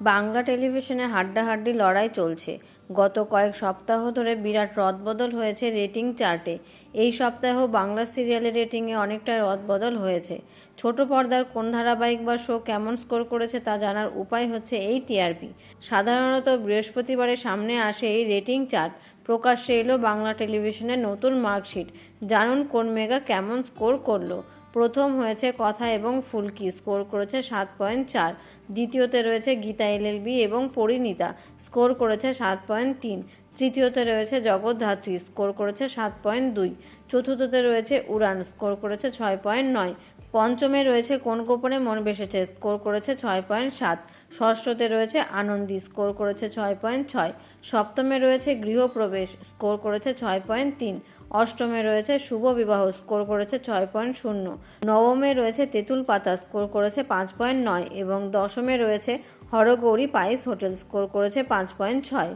বাংলা টেলিভিশনে হাড্ডাহাড্ডি লড়াই চলছে। গত কয়েক সপ্তাহ ধরে বিরাট রদবদল হয়েছে রেটিং চার্টে। এই সপ্তাহ বাংলা সিরিয়ালের রেটিংয়ে অনেকটা রদবদল হয়েছে। ছোট পর্দার কোন ধারাবাহিক বা শো কেমন স্কোর করেছে তা জানার উপায় হচ্ছে এই টিআরপি। সাধারণত বৃহস্পতিবারের সামনে আসে এই রেটিং চার্ট। প্রকাশ্যে এলো বাংলা টেলিভিশনের নতুন মার্কশিট। জানুন কোন মেগা কেমন স্কোর করল। প্রথম হয়েছে কথা এবং ফুলকি, স্কোর করেছে সাত পয়েন্ট চার। দ্বিতীয়তে রয়েছে গীতা এলএলবি এবং পরিণীতা, স্কোর করেছে সাত পয়েন্ট তিন। তৃতীয়তে রয়েছে জগদ্ধাত্রী, স্কোর করেছে সাত পয়েন্ট দুই। চতুর্থতে রয়েছে উড়ান, স্কোর করেছে ছয় পয়েন্ট নয়। পঞ্চমে রয়েছে কোন গোপনে মন বেসেছে, স্কোর করেছে ছয় পয়েন্ট সাত। ষষ্ঠতে রয়েছে আনন্দী, স্কোর করেছে ছয় পয়েন্ট ছয়। সপ্তমে রয়েছে গৃহপ্রবেশ, স্কোর করেছে ছয় পয়েন্ট তিন। অষ্টমে রয়েছে শুভ বিবাহ, স্কোর করেছে ছয় পয়েন্ট শূন্য। নবমে রয়েছে তেঁতুল পাতা, স্কোর করেছে পাঁচ পয়েন্ট নয়। এবং দশমে রয়েছে হরগৌরী পাইস হোটেল, স্কোর করেছে পাঁচ পয়েন্ট ছয়।